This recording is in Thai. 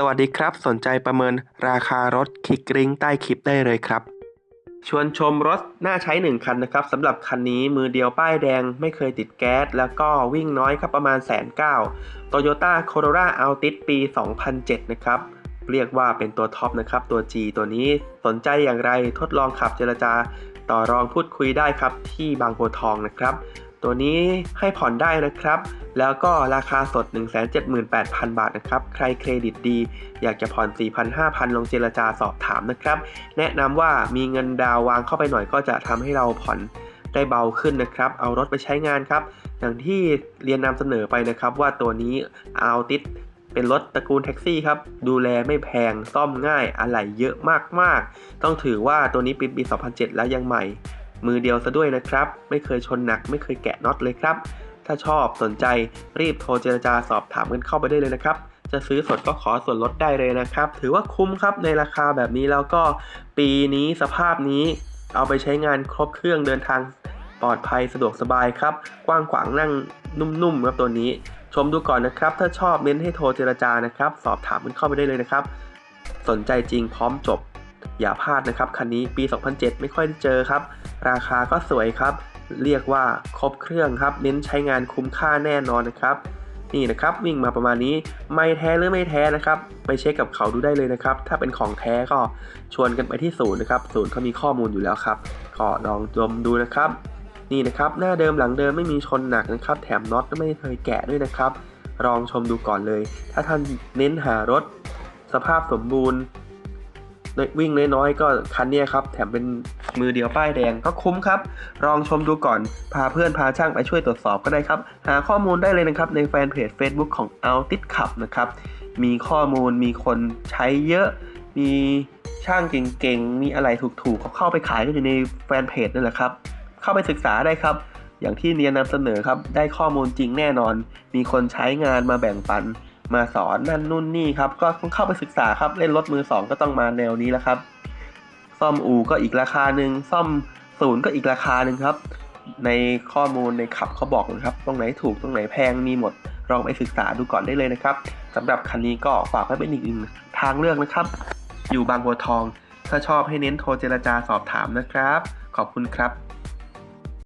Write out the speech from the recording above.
สวัสดีครับ สนใจประเมินราคารถคลิกลิงก์ใต้คลิปได้เลยครับ ชวนชมรถน่าใช้ 1 คันนะครับสำหรับคันนี้มือเดียวป้ายแดงไม่เคยติดแก๊ส แล้วก็วิ่งน้อยครับประมาณแสนเก้า Toyota Corolla Altis ปี 2007 นะครับ เรียกว่าเป็นตัวท็อปนะครับ ตัว G ตัวนี้สนใจอย่างไรทดลองขับเจรจา ต่อรองพูดคุยได้ครับที่บางโพทองนะครับ ตัวนี้ให้ผ่อนได้นะครับ แล้วก็ราคาสด 178,000 บาทนะครับ ใครเครดิตดี อยากจะผ่อน 4,000-5,000ลองเจรจาสอบถามนะครับ แนะนำว่ามีเงินดาววางเข้าไปหน่อยก็จะทำให้เราผ่อนได้เบาขึ้นนะครับ เอารถไปใช้งานครับ อย่างที่เรียนนำเสนอไปนะครับ ว่าตัวนี้เอาติดเป็นรถตระกูลแท็กซี่ครับ ดูแลไม่แพง ซ่อมง่าย อะไหล่เยอะมากๆ ต้องถือว่าตัวนี้ป็นปี 2007 แล้วยังใหม่ มือเดียวซะด้วยนะครับ ไม่เคยชนหนัก ไม่เคยแกะน็อตเลยครับ ถ้าชอบสนใจรีบโทรเจรจาสอบถามกันเข้าไปได้เลยนะครับ จะซื้อสดก็ขอส่วนลดได้เลยนะครับ ถือว่าคุ้มครับในราคาแบบนี้แล้วก็ปีนี้สภาพนี้ เอาไปใช้งานครบเครื่องเดินทางปลอดภัยสะดวกสบายครับ กว้างขวางนั่งนุ่มๆครับตัวนี้ ชมดูก่อนนะครับ ถ้าชอบเม้นให้โทรเจรจานะครับ สอบถามกันเข้าไปได้เลยนะครับ สนใจจริงพร้อมจบ อย่าพลาดนะครับ คันนี้ปี 2007 ไม่ค่อยได้เจอครับ ราคาก็สวยครับ เรียกว่าครบเครื่องครับ เน้นใช้งานคุ้มค่าแน่นอนนะครับ นี่นะครับวิ่งมาประมาณนี้ไม่แท้หรือไม่แท้นะครับ ไปเช็คกับเขาดูได้เลยนะครับ ถ้าเป็นของแท้ก็ชวนกันไปที่ศูนย์นะครับ ศูนย์เขามีข้อมูลอยู่แล้วครับก็ลองดมดูนะครับ นี่นะครับหน้าเดิมหลังเดิมไม่มีชนหนักนะครับ แถมน็อตก็ไม่เคยแกะด้วยนะครับลองชมดูก่อนเลย ถ้าท่านเน้นหารถ สภาพสมบูรณ์ วิ่งน้อยๆ ก็คันนี้ครับ แถมเป็นมือเดียวป้ายแดงก็คุ้มครับ ลองชมดูก่อน พาเพื่อนพาช่างไปช่วยตรวจสอบก็ได้ครับ หาข้อมูลได้เลยนะครับ ในแฟนเพจ Facebook ของ a l t i s Club นะครับ มีข้อมูลมีคนใช้เยอะ มีช่างเก่งๆ มีอะไรถูกๆเขาเข้าไปขายกันอยู่ในแฟนเพจนั่นแหละครับ เข้าไปศึกษาได้ครับ อย่างที่เรียนนำเสนอครับ ได้ข้อมูลจริงแน่นอน มีคนใช้งานมาแบ่งปัน มาสอนนั่นนู่นนี่ครับ ก็ต้องเข้าไปศึกษาครับ เล่นรถมือสองก็ต้องมาแนวนี้แหละครับ ซ่อมอู่ก็อีกราคาหนึ่งซ่อมศูนย์ก็อีกราคาหนึ่งครับ ในข้อมูลในขับเขาบอกนะครับ ตรงไหนถูกตรงไหนแพงมีหมดลองไปศึกษาดูก่อนได้เลยนะครับสำหรับคันนี้ก็ฝากไว้เป็นอีกหนึ่งทางเลือกนะครับ อยู่บางบัวทอง ถ้าชอบให้เน้นโทรเจรจาสอบถามนะครับ ขอบคุณครับ